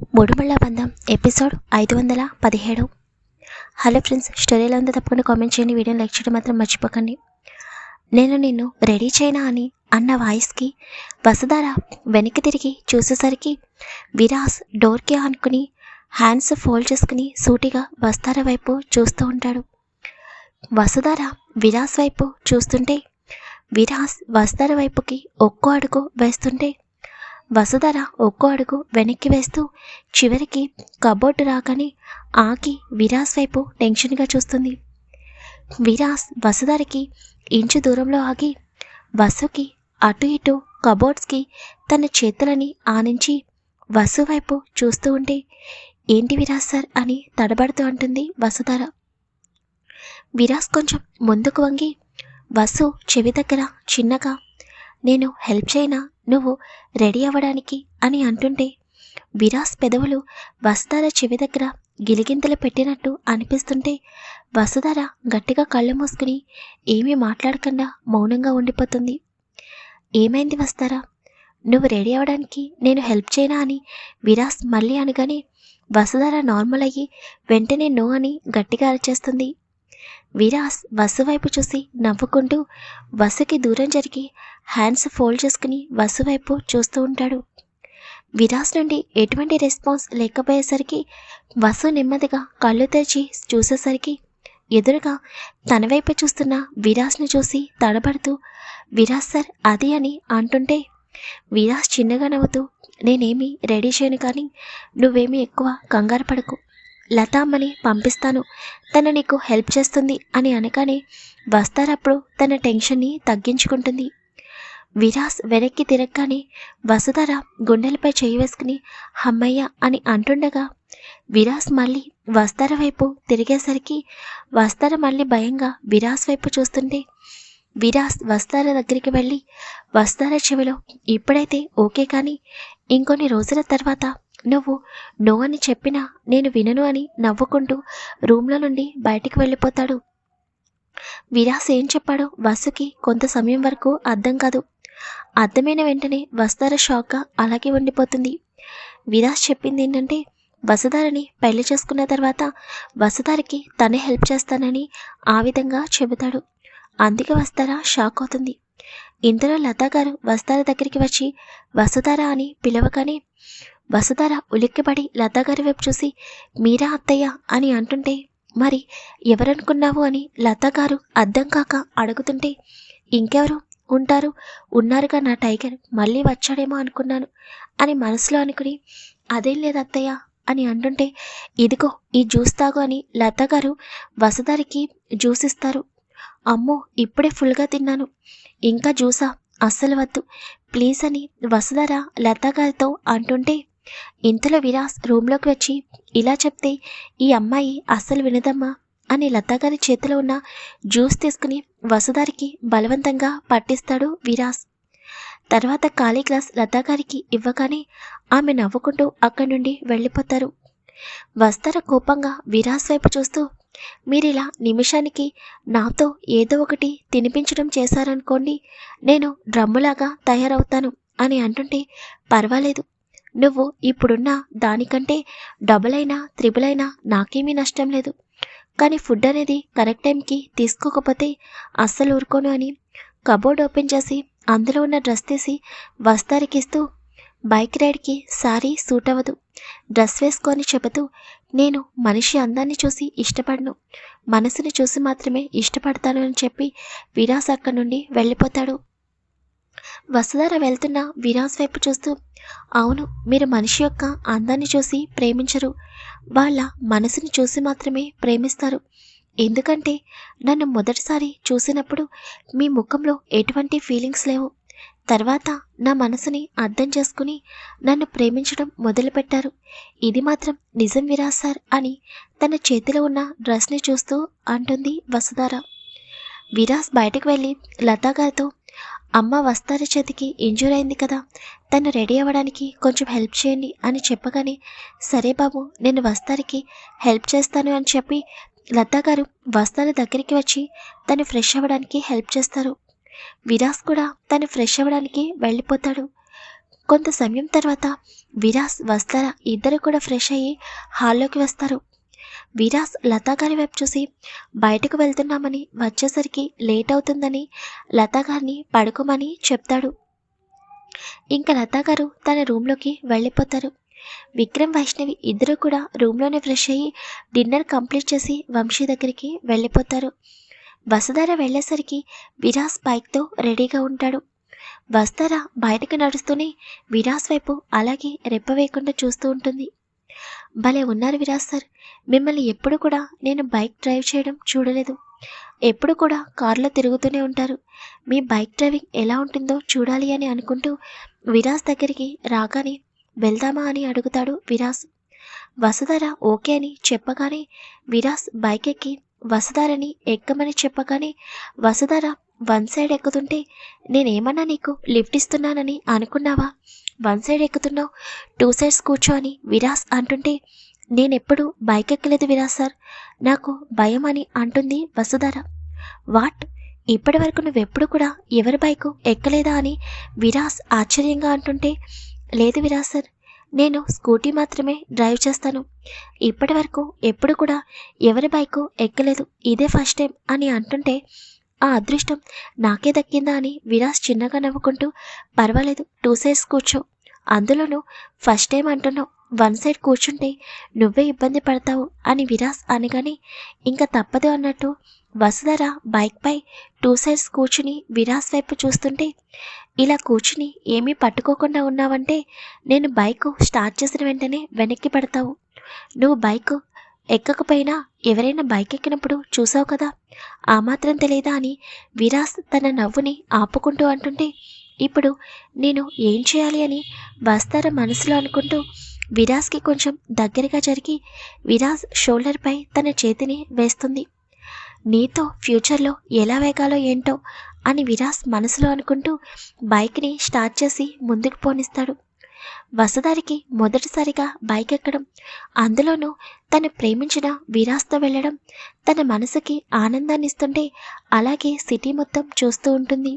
మూడుమళ్ళ బంధం ఎపిసోడ్ ఐదు వందల పదిహేడు. హలో ఫ్రెండ్స్ స్టోరీలో ఉందో తప్పకుండా కామెంట్ చేయండి వీడియోని లైక్ చేయడం మాత్రం మర్చిపోకండి. నేను నిన్ను రెడీ చేయనా అని అన్న వాయిస్కి వసుధార వెనక్కి తిరిగి చూసేసరికి విరాస్ డోర్కి ఆనుకుని హ్యాండ్స్ ఫోల్డ్ చేసుకుని సూటిగా వస్తార వైపు చూస్తూ ఉంటాడు. వసుధార విరాస్ వైపు చూస్తుంటే విరాస్ వస్తార వైపుకి ఒక్కో అడుగు వేస్తుంటే వసుధర ఒక్కో అడుగు వెనక్కి వేస్తూ చివరికి కబోర్డు రాగానే ఆకి విరాస్ వైపు టెన్షన్గా చూస్తుంది. విరాస్ వసుధరకి ఇంచు దూరంలో ఆగి వసుకి అటు ఇటు కబోర్డ్స్కి తన చేతులని ఆనించి వసు వైపు చూస్తూ ఉంటే ఏంటి విరాస్ సార్? అని తడబడుతూ అంటుంది వసుధర. విరాస్ కొంచెం ముందుకు వంగి వసు చెవి దగ్గర చిన్నగా నేను హెల్ప్ చేయనా? నువ్వు రెడీ అవ్వడానికి? అని అంటుంటే విరాస్ పెదవులు వసుధార చెవి దగ్గర గిలిగింతలు పెట్టినట్టు అనిపిస్తుంటే వసుధార గట్టిగా కళ్ళు మూసుకుని ఏమీ మాట్లాడకుండా మౌనంగా ఉండిపోతుంది. ఏమైంది వస్తారా నువ్వు రెడీ అవ్వడానికి నేను హెల్ప్ చేయనా అని విరాస్ మళ్ళీ అనగానే వసుధార నార్మల్ అయ్యి వెంటనే నో అని గట్టిగా అరిచేస్తుంది. విరాస్ వసు వైపు చూసి నవ్వుకుంటూ వసుకి దూరం జరిగి హ్యాండ్స్ ఫోల్డ్ చేసుకుని వసు వైపు చూస్తూ ఉంటాడు. విరాస్ నుండి ఎటువంటి రెస్పాన్స్ లేకపోయేసరికి వసు నెమ్మదిగా కళ్ళు తెరిచి చూసేసరికి ఎదురుగా తన వైపు చూస్తున్న విరాస్ని చూసి తడబడుతూ విరాస్ సార్ అది అని అంటుంటే విరాస్ చిన్నగా నవ్వుతూ నేనేమీ రెడీ చేయను కానీ నువ్వేమీ ఎక్కువ కంగారు పడకు. లతామ్మని పంపిస్తాను. తను నీకు హెల్ప్ చేస్తుంది అని అనగానే వస్తారప్పుడు తన టెన్షన్ని తగ్గించుకుంటుంది. విరాస్ వెనక్కి తిరగగానే వసుధర గుండెలపై చేయి వేసుకుని హమ్మయ్య అని అంటుండగా విరాస్ మళ్ళీ వస్తార వైపు తిరిగేసరికి వస్తార మళ్ళీ భయంగా విరాస్ వైపు చూస్తుంటే విరాస్ వస్తార దగ్గరికి వెళ్ళి వస్తార చెవిలో ఇప్పుడైతే ఓకే కానీ ఇంకొన్ని రోజుల తర్వాత నువ్వు నో అని చెప్పినా నేను వినను అని నవ్వుకుంటూ రూమ్లో నుండి బయటికి వెళ్ళిపోతాడు. విరాస్ ఏం చెప్పాడో వసుకి కొంత సమయం వరకు అర్థం కాదు. అర్థమైన వెంటనే వస్తార షాక్గా అలాగే ఉండిపోతుంది. విరాస్ చెప్పింది ఏంటంటే వసుధారని పెళ్ళి చేసుకున్న తర్వాత వసుధారకి తనే హెల్ప్ చేస్తానని ఆ విధంగా చెబుతాడు. అందుకే వస్తారా షాక్ అవుతుంది. ఇంతలో లతా గారు వస్తార దగ్గరికి వచ్చి వసుధార అని పిలవగానే వసుధార ఉలిక్కిపడి లతాగారి వైపు చూసి మీరా అత్తయ్య అని అంటుంటే మరి ఎవరనుకున్నావు అని లతాగారు అర్థం కాక అడుగుతుంటే ఇంకెవరు? ఉంటారు. ఉన్నారుగా నా టైగర్. మళ్ళీ వచ్చాడేమో అనుకున్నాను అని మనసులో అనుకుని అదేం లేదు అత్తయ్య అని అంటుంటే ఇదిగో ఈ జ్యూస్ తాగు అని లత గారు జ్యూస్ ఇస్తారు. అమ్మో ఇప్పుడే ఫుల్గా తిన్నాను. ఇంకా జ్యూసా? అస్సలు వద్దు. ప్లీజ్ అని వసుధర లతా గారితో అంటుంటే ఇంతలో విరాస్ రూమ్లోకి వచ్చి ఇలా చెప్తే ఈ అమ్మాయి అస్సలు వినదమ్మా అని లతాగారి చేతిలో ఉన్న జ్యూస్ తీసుకుని వసుదారికి బలవంతంగా పట్టిస్తాడు విరాస్. తర్వాత ఖాళీ గ్లాస్ లతా గారికి ఇవ్వగానే ఆమె నవ్వుకుంటూ అక్కడి నుండి వెళ్ళిపోతారు. వస్తార కోపంగా విరాస్ వైపు చూస్తూ మీరిలా నిమిషానికి నాతో ఏదో ఒకటి తినిపించడం చేశారనుకోండి నేను డ్రమ్ములాగా తయారవుతాను అని అంటుంటే పర్వాలేదు నువ్వు ఇప్పుడున్న దానికంటే డబుల్ అయినా త్రిబుల్ అయినా నాకేమీ నష్టం లేదు. కానీ ఫుడ్ అనేది కరెక్ట్ టైంకి తీసుకోకపోతే అస్సలు ఊరుకోను అని కబోర్డ్ ఓపెన్ చేసి అందులో ఉన్న డ్రెస్ తీసి వస్తారికిస్తూ బైక్ రైడ్కి సారీ సూట్ అవ్వదు. డ్రెస్ వేసుకొని చెబుతూ నేను మనిషి అందాన్ని చూసి ఇష్టపడను. మనసుని చూసి మాత్రమే ఇష్టపడతాను అని చెప్పి విరాస్ అక్కడి నుండి వెళ్ళిపోతాడు. వసుధార వెళ్తున్న విరాస్ వైపు చూస్తూ అవును మీరు మనిషి యొక్క అందాన్ని చూసి ప్రేమించరు. వాళ్ళ మనసుని చూసి మాత్రమే ప్రేమిస్తారు. ఎందుకంటే నన్ను మొదటిసారి చూసినప్పుడు మీ ముఖంలో ఎటువంటి ఫీలింగ్స్ లేవు. తర్వాత నా మనసుని అర్థం చేసుకుని నన్ను ప్రేమించడం మొదలుపెట్టారు. ఇది మాత్రం నిజం విరాజ్ సార్ అని తన చేతిలో ఉన్న డ్రెస్ని చూస్తూ అంటుంది వసుధార. విరాస్ బయటకు వెళ్ళి లతా గారితో అమ్మ వస్తారి చేతికి? ఇంజూర్ అయింది కదా. తను రెడీ అవ్వడానికి కొంచెం హెల్ప్ చేయండి అని చెప్పగానే సరే బాబు నేను వస్తారికి హెల్ప్ చేస్తాను అని చెప్పి లతా గారు వస్తార దగ్గరికి వచ్చి తను ఫ్రెష్ అవ్వడానికి హెల్ప్ చేస్తారు. విరాస్ కూడా తను ఫ్రెష్ అవ్వడానికి వెళ్ళిపోతాడు. కొంత సమయం తర్వాత విరాస్ వస్తారా ఇద్దరు కూడా ఫ్రెష్ అయ్యి హాల్లోకి వస్తారు. విరాస్ లతా గారి వైపు చూసి బయటకు వెళ్తున్నామని వచ్చేసరికి లేట్ అవుతుందని లతా గారిని పడుకోమని చెప్తాడు. ఇంకా లతా గారు తన రూమ్లోకి వెళ్ళిపోతారు. విక్రమ్ వైష్ణవి ఇద్దరు కూడా రూమ్లోనే ఫ్రెష్ అయ్యి డిన్నర్ కంప్లీట్ చేసి వంశీ దగ్గరికి వెళ్ళిపోతారు. వసుధార వెళ్ళేసరికి విరాస్ బైక్తో రెడీగా ఉంటాడు. వస్తారా బయటకు నడుస్తూనే విరాస్ వైపు అలాగే రెప్ప వేయకుండా చూస్తూ ఉంటుంది. భలే ఉన్నారు విరాస్ సార్. మిమ్మల్ని ఎప్పుడు కూడా నేను బైక్ డ్రైవ్ చేయడం చూడలేదు. ఎప్పుడు కూడా కారులో తిరుగుతూనే ఉంటారు. మీ బైక్ డ్రైవింగ్ ఎలా ఉంటుందో చూడాలి అని అనుకుంటూ విరాస్ దగ్గరికి రాగానే వెళ్దామా అని అడుగుతాడు విరాస్ వసుధార ఓకే అని చెప్పగానే విరాస్ బైక్ ఎక్కి వసుధారని ఎక్కమని చెప్పగానే వసుధార వన్ సైడ్ ఎక్కుతుంటే నేనేమన్నా నీకు లిఫ్ట్ ఇస్తున్నానని అనుకున్నావా? వన్ సైడ్ ఎక్కుతున్నావు. టూ సైడ్స్ కూర్చో అని విరాస్ అంటుంటే నేనెప్పుడు బైక్ ఎక్కలేదు విరాస్ సార్. నాకు భయం అని అంటుంది వసుధార. వాట్? ఇప్పటి వరకు నువ్వెప్పుడు కూడా ఎవరి బైకు ఎక్కలేదా అని విరాస్ ఆశ్చర్యంగా అంటుంటే లేదు విరాస్ సార్ నేను స్కూటీ మాత్రమే డ్రైవ్ చేస్తాను. ఇప్పటి వరకు ఎప్పుడు కూడా ఎవరి బైకు ఎక్కలేదు. ఇదే ఫస్ట్ టైం అని అంటుంటే ఆ అదృష్టం నాకే దక్కిందా అని విరాస్ చిన్నగా నవ్వుకుంటూ పర్వాలేదు టూ సైడ్స్ కూర్చో. అందులోనూ ఫస్ట్ టైం అంటున్నావు. వన్ సైడ్ కూర్చుంటే నువ్వే ఇబ్బంది పడతావు అని విరాస్ అనగానే ఇంకా తప్పదు అన్నట్టు వసుధర బైక్పై టూ సైడ్స్ కూర్చుని విరాస్ వైపు చూస్తుంటే ఇలా కూర్చుని ఏమీ పట్టుకోకుండా ఉన్నావంటే నేను బైక్ స్టార్ట్ చేసిన వెంటనే వెనక్కి పడతావు. నువ్వు బైక్ ఎక్కకపోయినా ఎవరైనా బైక్ ఎక్కినప్పుడు చూసావు కదా? ఆ మాత్రం తెలియదా అని విరాస్ తన నవ్వుని ఆపుకుంటూ అంటుంటే ఇప్పుడు నేను ఏం చేయాలి అని బస్తార మనసులో అనుకుంటూ విరాస్కి కొంచెం దగ్గరగా జరిగి విరాస్ షోల్డర్పై తన చేతిని వేస్తుంది. నీతో ఫ్యూచర్లో ఎలా వేగాలో ఏంటో అని విరాస్ మనసులో అనుకుంటూ బైక్ని స్టార్ట్ చేసి ముందుకు పోనిస్తాడు. వసుధారికి మొదటిసారిగా బైక్ ఎక్కడం అందులోనూ తను ప్రేమించిన విరాస్తో వెళ్ళడం తన మనసుకి ఆనందాన్ని ఇస్తుంటే అలాగే సిటీ మొత్తం చూస్తూ ఉంటుంది.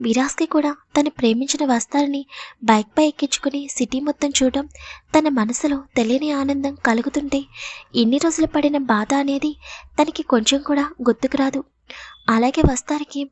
విరాస్కి కూడా తను ప్రేమించిన వస్తారని బైక్పై ఎక్కించుకుని సిటీ మొత్తం చూడడం తన మనసులో తెలియని ఆనందం కలుగుతుంటే ఇన్ని రోజులు పడిన బాధ అనేది తనకి కొంచెం కూడా గుర్తుకు రాదు. అలాగే వస్తారికి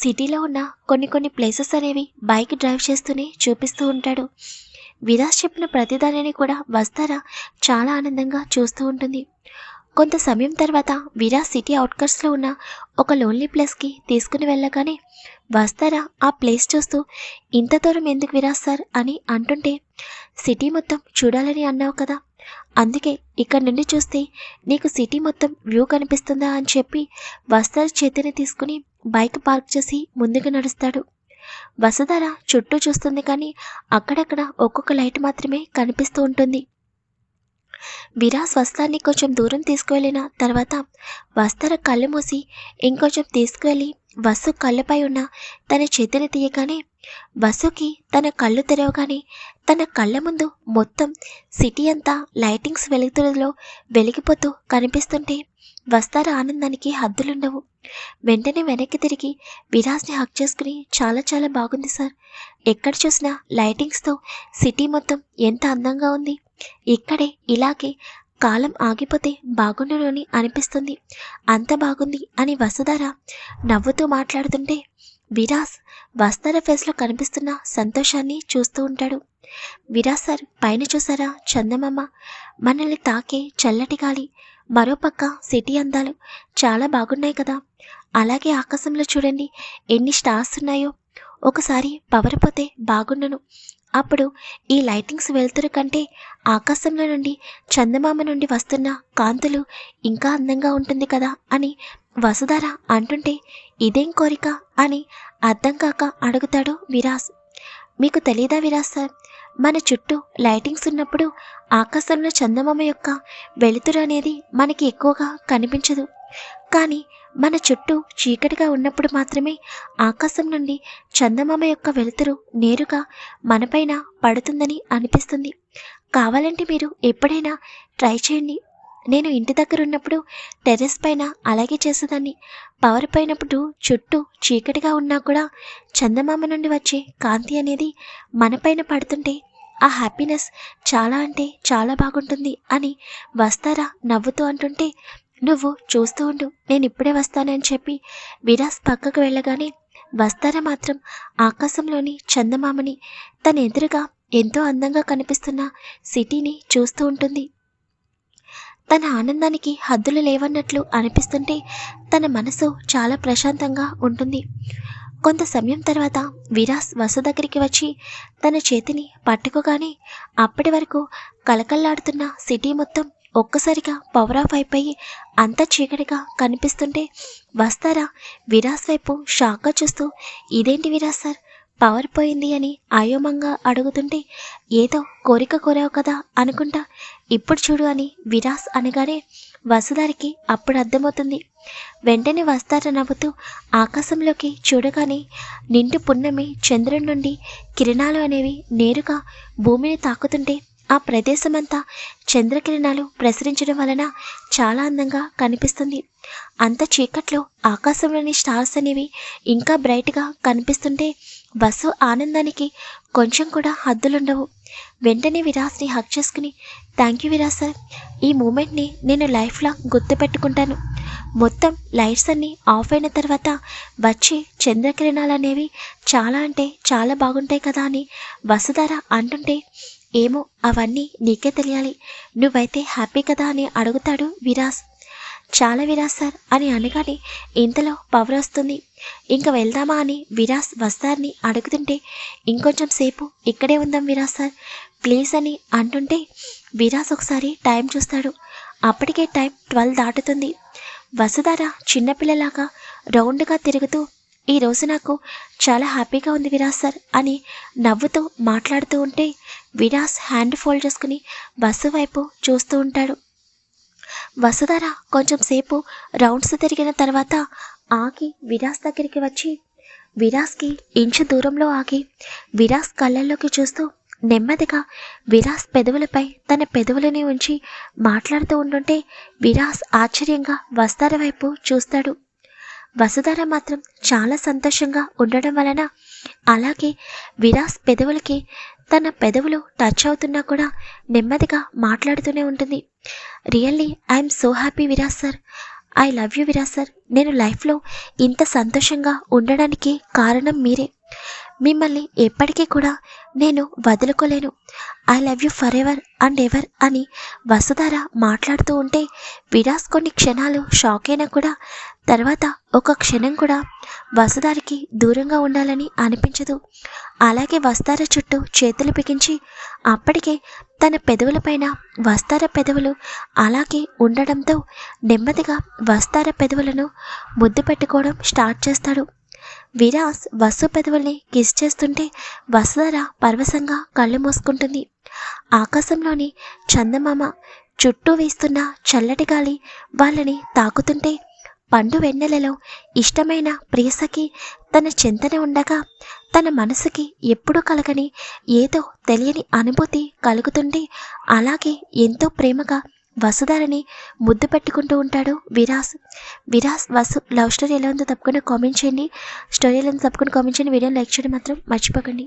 సిటీలో ఉన్న కొన్ని కొన్ని ప్లేసెస్ అనేవి బైక్ డ్రైవ్ చేస్తూనే చూపిస్తూ ఉంటాడు. విరాస్ చెప్పిన ప్రతిదానిని కూడా వస్తారా చాలా ఆనందంగా చూస్తూ ఉంటుంది. కొంత సమయం తర్వాత విరాస్ సిటీ అవుట్కట్స్లో ఉన్న ఒక లోన్లీ ప్లేస్కి తీసుకుని వెళ్ళగానే వస్తారా ఆ ప్లేస్ చూస్తూ ఇంత దూరం ఎందుకు విరాస్ సార్ అని అంటుంటే సిటీ మొత్తం చూడాలని అన్నావు కదా అందుకే ఇక్కడ నుండి చూస్తే నీకు సిటీ మొత్తం వ్యూ కనిపిస్తుందా అని చెప్పి వస్తార చేతిని తీసుకుని బైక్ పార్క్ చేసి ముందుకు నడుస్తాడు. వసుధార చుట్టూ చూస్తుంది కానీ అక్కడక్కడ ఒక్కొక్క లైట్ మాత్రమే కనిపిస్తూ ఉంటుంది. విరాస్ వస్తాన్ని కొంచెం దూరం తీసుకువెళ్ళిన తర్వాత వస్తార కళ్ళు మూసి ఇంకొంచెం తీసుకువెళ్ళి వసు కళ్ళపై ఉన్న తన చేతిని తీయగానే వసుకి తన కళ్ళు తెరవగానే తన కళ్ళ ముందు మొత్తం సిటీ అంతా లైటింగ్స్ వెలుగుతులో వెలిగిపోతూ కనిపిస్తుంటే వస్తార ఆనందానికి హద్దులుండవు. వెంటనే వెనక్కి తిరిగి విరాజ్ని హక్ చేసుకుని చాలా చాలా బాగుంది సార్. ఎక్కడ చూసినా లైటింగ్స్తో సిటీ మొత్తం ఎంత అందంగా ఉంది. ఇక్కడే ఇలాగే కాలం ఆగిపోతే బాగుండును అని అనిపిస్తుంది. అంత బాగుంది అని వసుధార నవ్వుతూ మాట్లాడుతుంటే విరాస్ వస్తార ఫేస్లో కనిపిస్తున్న సంతోషాన్ని చూస్తూ ఉంటాడు. విరాస్ సార్ పైన చూసారా? చందమామ మనల్ని తాకే చల్లటి గాలి. మరోపక్క సిటీ అందాలు చాలా బాగున్నాయి కదా. అలాగే ఆకాశంలో చూడండి ఎన్ని స్టార్స్ ఉన్నాయో. ఒకసారి పవర్ పోతే బాగుండును. అప్పుడు ఈ లైటింగ్స్ వెళ్తురు కంటే ఆకాశంలో నుండి చందమామ నుండి వస్తున్న కాంతులు ఇంకా అందంగా ఉంటుంది కదా అని వసుధార అంటుంటే ఇదేం కోరిక? అని అర్థం కాక అడుగుతాడు విరాస్. మీకు తెలీదా విరాస్ సార్ మన చుట్టూ లైటింగ్స్ ఉన్నప్పుడు ఆకాశంలో చందమామ యొక్క వెలుతురు అనేది మనకి ఎక్కువగా కనిపించదు. కానీ మన చుట్టూ చీకటిగా ఉన్నప్పుడు మాత్రమే ఆకాశం నుండి చందమామ యొక్క వెలుతురు నేరుగా మనపైన పడుతుందని అనిపిస్తుంది. కావాలంటే మీరు ఎప్పుడైనా ట్రై చేయండి. నేను ఇంటి దగ్గర ఉన్నప్పుడు టెర్రస్ పైన అలాగే చేసేదాన్ని. పవర్ పోయినప్పుడు చుట్టూ చీకటిగా ఉన్నా కూడా చందమామ నుండి వచ్చే కాంతి అనేది మనపైన పడుతుంటే ఆ హ్యాపీనెస్ చాలా అంటే చాలా బాగుంటుంది అని వస్తారా నవ్వుతూ అంటుంటే నువ్వు చూస్తూ ఉండు నేను ఇప్పుడే వస్తానని చెప్పి విరాస్ పక్కకు వెళ్ళగానే వస్తారా మాత్రం ఆకాశంలోని చందమామని తన ఎదురుగా ఎంతో అందంగా కనిపిస్తున్న సిటీని చూస్తూ ఉంటుంది. తన ఆనందానికి హద్దులు లేవన్నట్లు అనిపిస్తుంటే తన మనసు చాలా ప్రశాంతంగా ఉంటుంది. కొంత సమయం తర్వాత విరాస్ వసు దగ్గరికి వచ్చి తన చేతిని పట్టుకోగానే అప్పటి వరకు కలకల్లాడుతున్న సిటీ మొత్తం ఒక్కసారిగా పవర్ ఆఫ్ అయిపోయి అంత చీకటిగా కనిపిస్తుంటే వస్తారా? విరాస్ వైపు షాక్గా చూస్తూ ఇదేంటి విరాస్ సార్? పవర్ పోయింది అని అయోమంగా అడుగుతుంటే ఏదో కోరిక కోరావు కదా అనుకుంటా ఇప్పుడు చూడు అని విరాస్ అనగానే వసుదారికి అప్పుడు అర్థమవుతుంది. వెంటనే వస్తార నవ్వుతూ ఆకాశంలోకి చూడగానే నిండు పున్నమి చంద్రుడి నుండి కిరణాలు అనేవి నేరుగా భూమిని తాకుతుంటే ఆ ప్రదేశమంతా చంద్రకిరణాలు ప్రసరించడం వలన చాలా అందంగా కనిపిస్తుంది. అంత చీకట్లో ఆకాశంలోని స్టార్స్ అనేవి ఇంకా బ్రైట్గా కనిపిస్తుంటే బస్సు ఆనందానికి కొంచెం కూడా హద్దులుండవు. వెంటనే విరాస్ని హక్ చేసుకుని థ్యాంక్ యూ విరాస్ సార్ ఈ మూమెంట్ని నేను లైఫ్లో గుర్తుపెట్టుకుంటాను. మొత్తం లైట్స్ అన్నీ ఆఫ్ అయిన తర్వాత వచ్చే చంద్రకిరణాలు అనేవి చాలా అంటే చాలా బాగుంటాయి కదా అని వసుధార అంటుంటే ఏమో అవన్నీ నీకే తెలియాలి. నువ్వైతే హ్యాపీ కదా అని అడుగుతాడు విరాస్. చాలా విరాస్ సార్ అని అనగానే ఇంతలో పవర్ వస్తుంది. ఇంకా వెళ్దామా అని విరాస్ వస్తారని అడుగుతుంటే ఇంకొంచెం సేపు ఇక్కడే ఉందాం విరాస్ సార్ ప్లీజ్ అని అంటుంటే విరాస్ ఒకసారి టైం చూస్తాడు. అప్పటికే టైం ట్వెల్వ్ దాటుతుంది. వసుధార చిన్నపిల్లలాగా రౌండ్గా తిరుగుతూ ఈ రోజు నాకు చాలా హ్యాపీగా ఉంది విరాస్ సార్ అని నవ్వుతూ మాట్లాడుతూ ఉంటే విరాస్ హ్యాండ్ ఫోల్డ్ చేసుకుని బస్సు వైపు చూస్తూ ఉంటాడు. వసుధార కొంచెం సేపు రౌండ్స్ తిరిగిన తర్వాత ఆగి విరాస్ దగ్గరికి వచ్చి విరాస్కి ఇంచు దూరంలో ఆగి విరాస్ కళ్ళల్లోకి చూస్తూ నెమ్మదిగా విరాస్ పెదవులపై తన పెదవులని ఉంచి మాట్లాడుతూ ఉంటుంటే విరాస్ ఆశ్చర్యంగా వసుధర వైపు చూస్తాడు. వసుధార మాత్రం చాలా సంతోషంగా ఉండడం వలన అలాగే విరాస్ పెదవులకి తన పెదవులు టచ్ అవుతున్నా కూడా నెమ్మదిగా మాట్లాడుతూనే ఉంటుంది. Really I'm so happy Viraj sir. I love you Viraj sir. నేను లైఫ్లో ఇంత సంతోషంగా ఉండడానికి కారణం మీరే. మిమ్మల్ని ఎప్పటికీ కూడా నేను వదులుకోలేను. I love you for ever and ever అని వసుధార మాట్లాడుతూ ఉంటే విరాస్ కొన్ని క్షణాలు షాక్ అయినా కూడా తర్వాత ఒక క్షణం కూడా వసుధారికి దూరంగా ఉండాలని అనిపించదు. అలాగే వస్తార చుట్టూ చేతులు బిగించి అప్పటికే తన పెదవులపైన వస్తార పెదవులు అలాగే ఉండడంతో నెమ్మదిగా వస్తార పెదవులను ముద్దు పెట్టుకోవడం స్టార్ట్ చేస్తాడు. విరాస్ వసు పెదవుల్ని కిస్ చేస్తుంటే వసుధర పరవశంగా కళ్ళు మూసుకుంటుంది. ఆకాశంలోని చందమామ చుట్టూ వీస్తున్న చల్లటి గాలి వాళ్ళని తాకుతుంటే పండు వెన్నెలలో ఇష్టమైన ప్రియసకి తన చింతన ఉండగా తన మనసుకి ఎప్పుడూ కలగని ఏదో తెలియని అనుభూతి కలుగుతుంటే అలాగే ఎంతో ప్రేమగా వసుధారని ముద్దు పెట్టుకుంటూ ఉంటాడు విరాస్. విరాస్ వసు లవ్ స్టోరీ ఎలా ఉందో తప్పకుండా కామెంట్ చేయండి. స్టోరీ ఎలా ఉందో తప్పకుండా కామెంట్ చేయండి. వీడియోని లైక్ చేయడం మాత్రం మర్చిపోకండి.